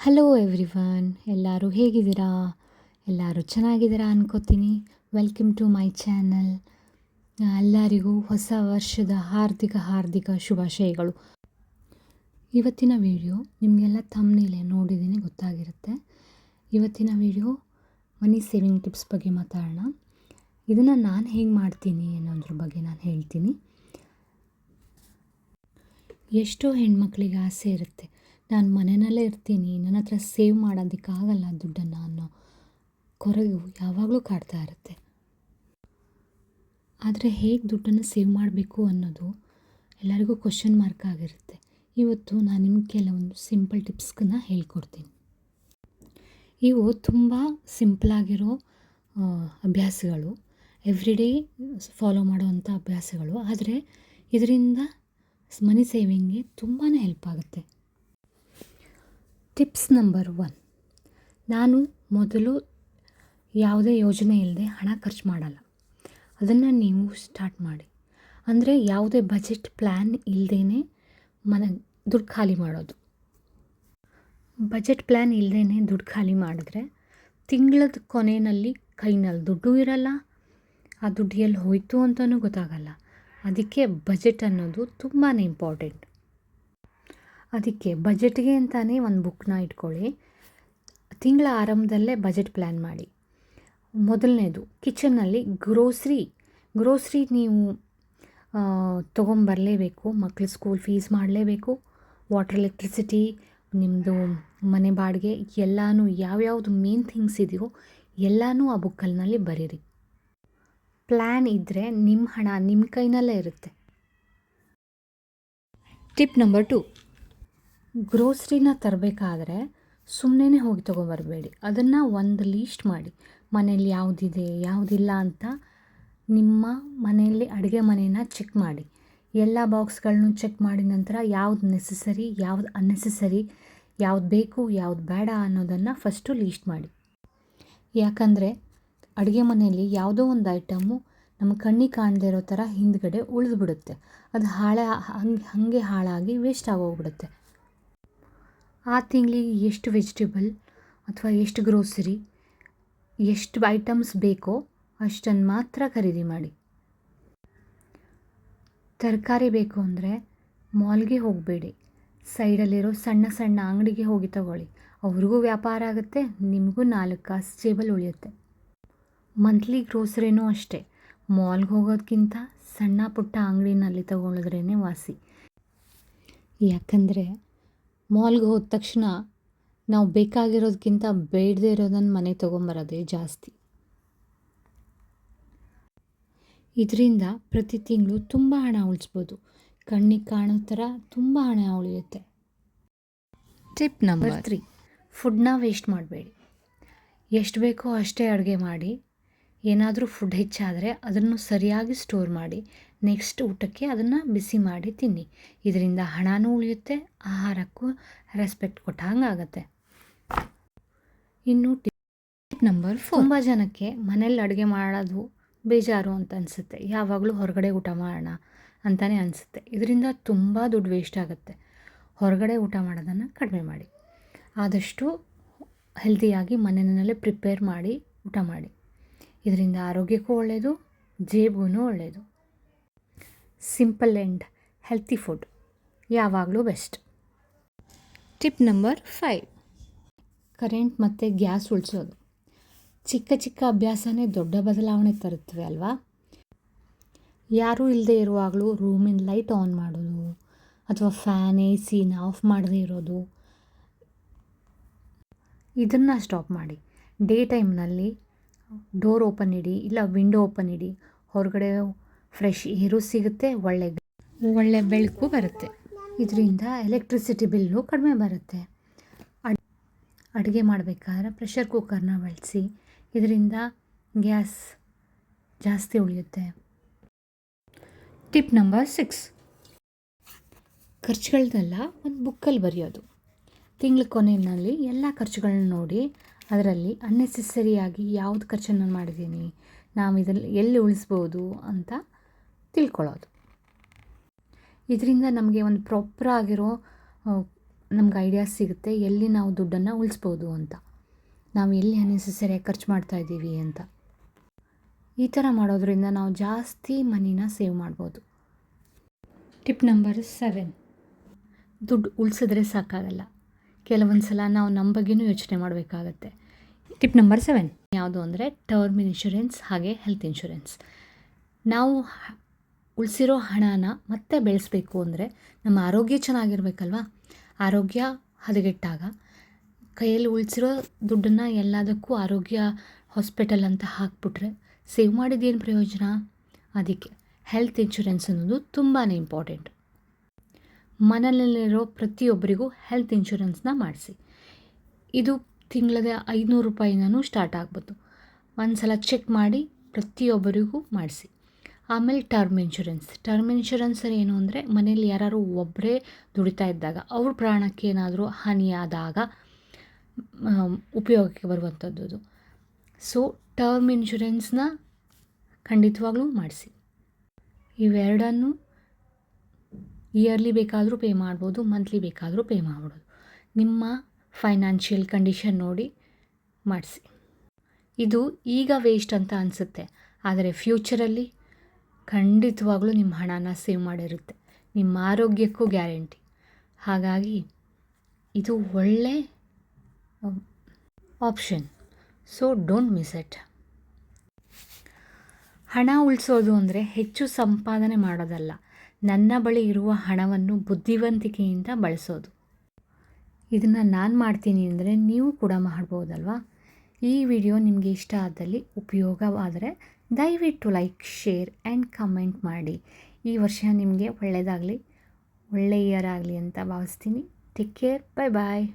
Hello everyone ಎಲ್ಲರೂ ಹೇಗಿದ್ದೀರಾ? ಎಲ್ಲರೂ ಚೆನ್ನಾಗಿದ್ದೀರಾ ಅನ್ಕೋತೀನಿ. ವೆಲ್ಕಮ್ ಟು ಮೈ ಚಾನಲ್ ಎಲ್ಲರಿಗೂ ಹೊಸ ವರ್ಷದ ಹಾರ್ದಿಕ ಹಾರ್ದಿಕ ಶುಭಾಶಯಗಳು. ಇವತ್ತಿನ ವಿಡಿಯೋ ನಿಮಗೆಲ್ಲ ತಮ್ಮನೇಲೆ ನೋಡಿದ್ದೀನಿ ಗೊತ್ತಾಗಿರುತ್ತೆ. ಇವತ್ತಿನ ವಿಡಿಯೋ ಮನಿ ಸೇವಿಂಗ್ ಟಿಪ್ಸ್ ಬಗ್ಗೆ ಮಾತಾಡೋಣ. ಇದನ್ನು ನಾನು ಹೇಗೆ ಮಾಡ್ತೀನಿ ಅನ್ನೋದ್ರ ಬಗ್ಗೆ ನಾನು ಹೇಳ್ತೀನಿ. ಎಷ್ಟೋ ಹೆಣ್ಮಕ್ಳಿಗೆ ಆಸೆ ಇರುತ್ತೆ. ನಾನು ಮನೆಯಲ್ಲೇ ಇರ್ತೀನಿ ನನ್ನ ಹತ್ರ ಸೇವ್ ಮಾಡೋದಕ್ಕಾಗಲ್ಲ ದುಡ್ಡನ್ನು ಅನ್ನೋ ಕೊರಗು ಯಾವಾಗಲೂ ಕಾಡ್ತಾ ಇರುತ್ತೆ. ಆದರೆ ಹೇಗೆ ದುಡ್ಡನ್ನು ಸೇವ್ ಮಾಡಬೇಕು ಅನ್ನೋದು ಎಲ್ಲರಿಗೂ ಕ್ವಶನ್ ಮಾರ್ಕ್ ಆಗಿರುತ್ತೆ. ಇವತ್ತು ನಾನು ನಿಮ್ಗೆ ಕೆಲವೊಂದು ಸಿಂಪಲ್ ಟಿಪ್ಸ್ಗಳನ್ನ ಹೇಳ್ಕೊಡ್ತೀನಿ. ಇವು ತುಂಬ ಸಿಂಪಲಾಗಿರೋ ಅಭ್ಯಾಸಗಳು. ಎವ್ರಿಡೇ ಫಾಲೋ ಮಾಡುವಂಥ ಅಭ್ಯಾಸಗಳು. ಆದರೆ ಇದರಿಂದ ಮನಿ ಸೇವಿಂಗ್ಗೆ ತುಂಬಾ ಹೆಲ್ಪ್ ಆಗುತ್ತೆ. Tips number one. ನಾನು ಮೊದಲು ಯಾವುದೇ ಯೋಜನೆ ಇಲ್ಲದೆ ಹಣ ಖರ್ಚು ಮಾಡಲ್ಲ. ಅದನ್ನು ನೀವು ಸ್ಟಾರ್ಟ್ ಮಾಡಿ. ಅಂದರೆ ಯಾವುದೇ ಬಜೆಟ್ ಪ್ಲ್ಯಾನ್ ಇಲ್ಲದೇ ಮನೆ, ದುಡ್ಡು ಖಾಲಿ ಮಾಡೋದು. ಬಜೆಟ್ ಪ್ಲ್ಯಾನ್ ಇಲ್ಲದೇ ದುಡ್ಡು ಖಾಲಿ ಮಾಡಿದ್ರೆ ತಿಂಗಳದ ಕೊನೆಯಲ್ಲಿ ಕೈನಲ್ಲಿ ದುಡ್ಡು ಇರಲ್ಲ. ಆ ದುಡ್ಡು ಎಲ್ಲಿ ಹೋಯಿತು ಅಂತಲೂ ಗೊತ್ತಾಗಲ್ಲ. ಅದಕ್ಕೆ ಬಜೆಟ್ ಅನ್ನೋದು ತುಂಬಾ ಇಂಪಾರ್ಟೆಂಟ್ ಅದಕ್ಕೆ ಬಜೆಟ್ಗೆ ಅಂತಲೇ ಒಂದು ಬುಕ್ನ ಇಟ್ಕೊಳ್ಳಿ. ತಿಂಗಳ ಆರಂಭದಲ್ಲೇ ಬಜೆಟ್ ಪ್ಲ್ಯಾನ್ ಮಾಡಿ. ಮೊದಲನೇದು, ಕಿಚನ್ನಲ್ಲಿ ಗ್ರೋಸ್ರಿ. ಗ್ರೋಸ್ರಿ ನೀವು ತೊಗೊಂಬರಲೇಬೇಕು, ಮಕ್ಳ ಸ್ಕೂಲ್ ಫೀಸ್ ಮಾಡಲೇಬೇಕು, ವಾಟರ್ ಎಲೆಕ್ಟ್ರಿಸಿಟಿ ನಿಮ್ಮದು ಮನೆ ಬಾಡಿಗೆ, ಎಲ್ಲನೂ ಯಾವ್ಯಾವುದು ಮೇನ್ ಥಿಂಗ್ಸ್ ಇದೆಯೋ ಎಲ್ಲನೂ ಆ ಬುಕ್ಕಲ್ನಲ್ಲಿ ಬರೀರಿ. ಪ್ಲ್ಯಾನ್ ಇದ್ದರೆ ನಿಮ್ಮ ಹಣ ನಿಮ್ಮ ಕೈನಲ್ಲೇ ಇರುತ್ತೆ. ಟಿಪ್ ನಂಬರ್ ಟು ಗ್ರೋಸ್ರಿನ ತರಬೇಕಾದ್ರೆ ಸುಮ್ಮನೆ ಹೋಗಿ ತೊಗೊಂಬರಬೇಡಿ. ಅದನ್ನು ಒಂದು ಲೀಸ್ಟ್ ಮಾಡಿ. ಮನೇಲಿ ಯಾವುದಿದೆ, ಯಾವುದಿಲ್ಲ ಅಂತ ನಿಮ್ಮ ಮನೆಯಲ್ಲಿ ಅಡುಗೆ ಮನೇನ ಚೆಕ್ ಮಾಡಿ. ಎಲ್ಲ ಬಾಕ್ಸ್ಗಳನ್ನೂ ಚೆಕ್ ಮಾಡಿದ ನಂತರ ಯಾವ್ದು ನೆಸಸರಿ ಯಾವ್ದು ಅನ್ನೆಸಸರಿ ಯಾವ್ದು ಬೇಕು, ಯಾವ್ದು ಬೇಡ ಅನ್ನೋದನ್ನು ಫಸ್ಟು ಲೀಸ್ಟ್ ಮಾಡಿ. ಯಾಕಂದರೆ ಅಡುಗೆ ಮನೆಯಲ್ಲಿ ಯಾವುದೋ ಒಂದು ಐಟಮು ನಮ್ಮ ಕಣ್ಣಿಗೆ ಕಾಣದೇ ಇರೋ ಥರ ಹಿಂದ್ಗಡೆ ಉಳಿದ್ಬಿಡುತ್ತೆ ಅದು ಹಾಳೆ, ಹಂಗೆ, ಹಾಗೆ ಹಾಳಾಗಿ ವೇಸ್ಟ್ ಆಗೋಗ್ಬಿಡುತ್ತೆ. ಆ ತಿಂಗಳಿಗೆ ಎಷ್ಟು ವೆಜಿಟೇಬಲ್ ಅಥವಾ ಎಷ್ಟು ಗ್ರೋಸರಿ ಎಷ್ಟು ಐಟಮ್ಸ್ ಬೇಕೋ ಅಷ್ಟನ್ನು ಮಾತ್ರ ಖರೀದಿ ಮಾಡಿ. ತರಕಾರಿ ಬೇಕು ಅಂದರೆ ಮಾಲ್ಗೆ ಹೋಗಬೇಡಿ. ಸೈಡಲ್ಲಿರೋ ಸಣ್ಣ ಸಣ್ಣ ಅಂಗಡಿಗೆ ಹೋಗಿ ತಗೊಳ್ಳಿ. ಅವ್ರಿಗೂ ವ್ಯಾಪಾರ ಆಗುತ್ತೆ, ನಿಮಗೂ ನಾಲ್ಕು ಕಾಸು ಸ್ಟೇಬಲ್ ಉಳಿಯುತ್ತೆ. ಮಂತ್ಲಿ ಗ್ರೋಸರಿನೂ ಅಷ್ಟೇ. ಮಾಲ್ಗೆ ಹೋಗೋದಕ್ಕಿಂತ ಸಣ್ಣ ಪುಟ್ಟ ಅಂಗಡಿನಲ್ಲಿ ತಗೊಳಿದ್ರೇ ವಾಸಿ. ಯಾಕಂದರೆ ಮಾಲ್ಗೆ ಹೋದ ತಕ್ಷಣ ನಾವು ಬೇಕಾಗಿರೋದಕ್ಕಿಂತ ಬೇಡದೇ ಇರೋದನ್ನು ಮನೆ ತೊಗೊಂಬರೋದೇ ಜಾಸ್ತಿ. ಇದರಿಂದ ಪ್ರತಿ ತಿಂಗಳು ತುಂಬ ಹಣ ಉಳಿಸ್ಬೋದು. ಕಣ್ಣಿಗೆ ಕಾಣೋ ಥರ ತುಂಬ ಹಣ ಉಳಿಯುತ್ತೆ. ಟಿಪ್ ನಂಬರ್ ತ್ರೀ ಫುಡ್ನ ವೇಸ್ಟ್ ಮಾಡಬೇಡಿ. ಎಷ್ಟು ಬೇಕೋ ಅಷ್ಟೇ ಅಡುಗೆ ಮಾಡಿ. ಏನಾದರೂ ಫುಡ್ ಹೆಚ್ಚಾದರೆ ಅದನ್ನು ಸರಿಯಾಗಿ ಸ್ಟೋರ್ ಮಾಡಿ. ನೆಕ್ಸ್ಟ್ ಊಟಕ್ಕೆ ಅದನ್ನು ಬಿಸಿ ಮಾಡಿ ತಿನ್ನಿ. ಇದರಿಂದ ಹಣವೂ ಉಳಿಯುತ್ತೆ, ಆಹಾರಕ್ಕೂ ರೆಸ್ಪೆಕ್ಟ್ ಕೊಟ್ಟ ಆಗುತ್ತೆ. ಇನ್ನು ಟಿಪ್ ನಂಬರ್ ಫೋರ್ ತುಂಬ ಜನಕ್ಕೆ ಮನೇಲಿ ಅಡುಗೆ ಮಾಡೋದು ಬೇಜಾರು ಅಂತ ಅನಿಸುತ್ತೆ. ಯಾವಾಗಲೂ ಹೊರಗಡೆ ಊಟ ಮಾಡೋಣ ಅಂತಲೇ ಅನಿಸುತ್ತೆ. ಇದರಿಂದ ತುಂಬ ದುಡ್ಡು ವೇಸ್ಟ್ ಆಗುತ್ತೆ. ಹೊರಗಡೆ ಊಟ ಮಾಡೋದನ್ನು ಕಡಿಮೆ ಮಾಡಿ. ಆದಷ್ಟು ಹೆಲ್ದಿಯಾಗಿ ಮನೆಯಲ್ಲೇ ಪ್ರಿಪೇರ್ ಮಾಡಿ ಊಟ ಮಾಡಿ. ಇದರಿಂದ ಆರೋಗ್ಯಕ್ಕೂ ಒಳ್ಳೆಯದು ಜೇಬೂ ಒಳ್ಳೆಯದು ಸಿಂಪಲ್ ಆ್ಯಂಡ್ ಹೆಲ್ತಿ ಫುಡ್. ಯಾವಾಗಲೂ best. Tip number five. Current ಮತ್ತು ಗ್ಯಾಸ್ ಉಳಿಸೋದು. ಚಿಕ್ಕ ಚಿಕ್ಕ ಅಭ್ಯಾಸನೇ ದೊಡ್ಡ ಬದಲಾವಣೆ ತರುತ್ತವೆ ಅಲ್ವಾ? ಯಾರೂ ಇಲ್ಲದೆ ಇರುವಾಗಲೂ ರೂಮಿನ ಲೈಟ್ ಆನ್ ಮಾಡೋದು, ಅಥವಾ ಫ್ಯಾನ್, ಎ ಸಿನ ಆಫ್ ಮಾಡದೇ ಇರೋದು. ಇದನ್ನು ಸ್ಟಾಪ್ ಮಾಡಿ. ಡೇ ಟೈಮ್ನಲ್ಲಿ ಡೋರ್ ಓಪನ್ ಇಡಿ, ಇಲ್ಲ ವಿಂಡೋ ಓಪನ್ ಇಡಿ. ಹೊರಗಡೆ ಫ್ರೆಶ್ ಏರು ಸಿಗುತ್ತೆ ಒಳ್ಳೆ ಒಳ್ಳೆ ಬೆಳಕು ಬರುತ್ತೆ. ಇದರಿಂದ ಎಲೆಕ್ಟ್ರಿಸಿಟಿ ಬಿಲ್ಲು ಕಡಿಮೆ ಬರುತ್ತೆ. ಅಡ್ ಅಡುಗೆ ಮಾಡಬೇಕಾದ್ರೆ ಪ್ರೆಷರ್ ಕುಕ್ಕರ್ನ ಬಳಸಿ ಇದರಿಂದ ಗ್ಯಾಸ್ ಜಾಸ್ತಿ ಉಳಿಯುತ್ತೆ. ಟಿಪ್ ನಂಬರ್ ಸಿಕ್ಸ್ ಖರ್ಚುಗಳನ್ನೆಲ್ಲ ಒಂದು ಬುಕ್ಕಲ್ಲಿ ಬರೆಯೋದು. ತಿಂಗಳ ಕೊನೆಯಲ್ಲಿ ಎಲ್ಲ ಖರ್ಚುಗಳನ್ನ ನೋಡಿ ಅದರಲ್ಲಿ ಅನ್ನೆಸೆಸರಿಯಾಗಿ ಯಾವುದು ಖರ್ಚನ್ನು ಮಾಡಿದ್ದೀನಿ ನಾವು ಇದರಲ್ಲಿ ಎಲ್ಲಿ ಉಳಿಸ್ಬೋದು ಅಂತ ತಿಳ್ಕೊಳ್ಳೋದು. ಇದರಿಂದ ನಮಗೆ ಒಂದು ಪ್ರಾಪರ್ ಆಗಿರೋ ನಮ್ಗೆ ಐಡಿಯಾಸ್ ಸಿಗುತ್ತೆ. ಎಲ್ಲಿ ನಾವು ದುಡ್ಡನ್ನು ಉಳಿಸ್ಬೋದು ಅಂತ. ನಾವು ಎಲ್ಲಿ ಅನ್ನೆಸೆಸರಿಯಾಗಿ ಖರ್ಚು ಮಾಡ್ತಾ ಇದ್ದೀವಿ ಅಂತ. ಈ ಥರ ಮಾಡೋದ್ರಿಂದ ನಾವು ಜಾಸ್ತಿ ಮನಿನ ಸೇವ್ ಮಾಡ್ಬೋದು. ಟಿಪ್ ನಂಬರ್ ಸೆವೆನ್ ದುಡ್ಡು ಉಳಿಸಿದ್ರೆ ಸಾಕಾಗಲ್ಲ. ಕೆಲವೊಂದು ಸಲ ನಾವು ನಮ್ಮ ಬಗ್ಗೆನೂ ಯೋಚನೆ ಮಾಡಬೇಕಾಗತ್ತೆ. ಟಿಪ್ ನಂಬರ್ ಸೆವೆನ್ ಯಾವುದು ಅಂದರೆ ಟರ್ಮ್ ಇನ್ಶೂರೆನ್ಸ್ ಹಾಗೆ ಹೆಲ್ತ್ ಇನ್ಶೂರೆನ್ಸ್ ನಾವು ಉಳಿಸಿರೋ ಹಣನ ಮತ್ತೆ ಬೆಳೆಸಬೇಕು ಅಂದರೆ ನಮ್ಮ ಆರೋಗ್ಯ ಚೆನ್ನಾಗಿರ್ಬೇಕಲ್ವ? ಆರೋಗ್ಯ ಹದಗೆಟ್ಟಾಗ ಕೈಯಲ್ಲಿ ಉಳಿಸಿರೋ ದುಡ್ಡನ್ನು ಎಲ್ಲದಕ್ಕೂ ಆರೋಗ್ಯ ಹಾಸ್ಪಿಟಲ್ ಅಂತ ಹಾಕ್ಬಿಟ್ರೆ ಸೇವ್ ಮಾಡಿದ್ದೇನು ಪ್ರಯೋಜನ? ಅದಕ್ಕೆ ಹೆಲ್ತ್ ಇನ್ಶೂರೆನ್ಸ್ ಅನ್ನೋದು ತುಂಬಾ ಇಂಪಾರ್ಟೆಂಟ್. ಮನೆಯಲ್ಲಿರೋ ಪ್ರತಿಯೊಬ್ಬರಿಗೂ ಹೆಲ್ತ್ ಇನ್ಶೂರೆನ್ಸ್ನ ಮಾಡಿಸಿ. ಇದು ತಿಂಗಳದ ಐನೂರು ರೂಪಾಯಿನೂ ಸ್ಟಾರ್ಟ್ ಆಗ್ಬೋದು. ಒಂದು ಸಲ ಚೆಕ್ ಮಾಡಿ ಪ್ರತಿಯೊಬ್ಬರಿಗೂ ಮಾಡಿಸಿ. ಆಮೇಲೆ ಟರ್ಮ್ ಇನ್ಶೂರೆನ್ಸ್. ಟರ್ಮ್ ಇನ್ಶೂರೆನ್ಸ್ ಏನು ಅಂದರೆ ಮನೇಲಿ ಯಾರು ಒಬ್ಬರೇ ದುಡಿತಾ ಇದ್ದಾಗ, ಅವ್ರ ಪ್ರಾಣಕ್ಕೆ ಏನಾದರೂ ಹಾನಿಯಾದಾಗ ಉಪಯೋಗಕ್ಕೆ ಬರುವಂಥದ್ದು. ಸೊ ಟರ್ಮ್ ಇನ್ಶೂರೆನ್ಸ್ನ ಖಂಡಿತವಾಗ್ಲೂ ಮಾಡಿಸಿ. ಇವೆರಡನ್ನು ಇಯರ್ಲಿ ಬೇಕಾದರೂ ಪೇ ಮಾಡ್ಬೋದು, ಮಂತ್ಲಿ ಬೇಕಾದರೂ ಪೇ ಮಾಡ್ಬೋದು. ನಿಮ್ಮ ಫೈನಾನ್ಷಿಯಲ್ ಕಂಡೀಷನ್ ನೋಡಿ ಮಾಡಿಸಿ. ಇದು ಈಗ ವೇಸ್ಟ್ ಅಂತ ಅನಿಸುತ್ತೆ. ಆದರೆ ಫ್ಯೂಚರಲ್ಲಿ ಖಂಡಿತವಾಗ್ಲೂ ನಿಮ್ಮ ಹಣನ ಸೇವ್ ಮಾಡಿರುತ್ತೆ. ನಿಮ್ಮ ಆರೋಗ್ಯಕ್ಕೂ ಗ್ಯಾರಂಟಿ. ಹಾಗಾಗಿ ಇದು ಒಳ್ಳೆ option. So, don't miss it. ಹಣ ಉಳಿಸೋದು ಅಂದರೆ ಹೆಚ್ಚು ಸಂಪಾದನೆ ಮಾಡೋದಲ್ಲ. ನನ್ನ ಬಳಿ ಇರುವ ಹಣವನ್ನು ಬುದ್ಧಿವಂತಿಕೆಯಿಂದ ಬಳಸೋದು. ಇದನ್ನು ನಾನು ಮಾಡ್ತೀನಿ ಅಂದರೆ ನೀವು ಕೂಡ ಮಾಡ್ಬೋದಲ್ವಾ? ಈ ವಿಡಿಯೋ ನಿಮಗೆ ಇಷ್ಟ ಆದಲ್ಲಿ ಉಪಯೋಗವಾದರೆ ದಯವಿಟ್ಟು ಲೈಕ್, ಶೇರ್ ಆ್ಯಂಡ್ ಕಮೆಂಟ್ ಮಾಡಿ. ಈ ವರ್ಷ ನಿಮಗೆ ಒಳ್ಳೆಯದಾಗಲಿ, ಒಳ್ಳೆಯರಾಗಲಿ ಅಂತ ಭಾವಿಸ್ತೀನಿ. Take care bye bye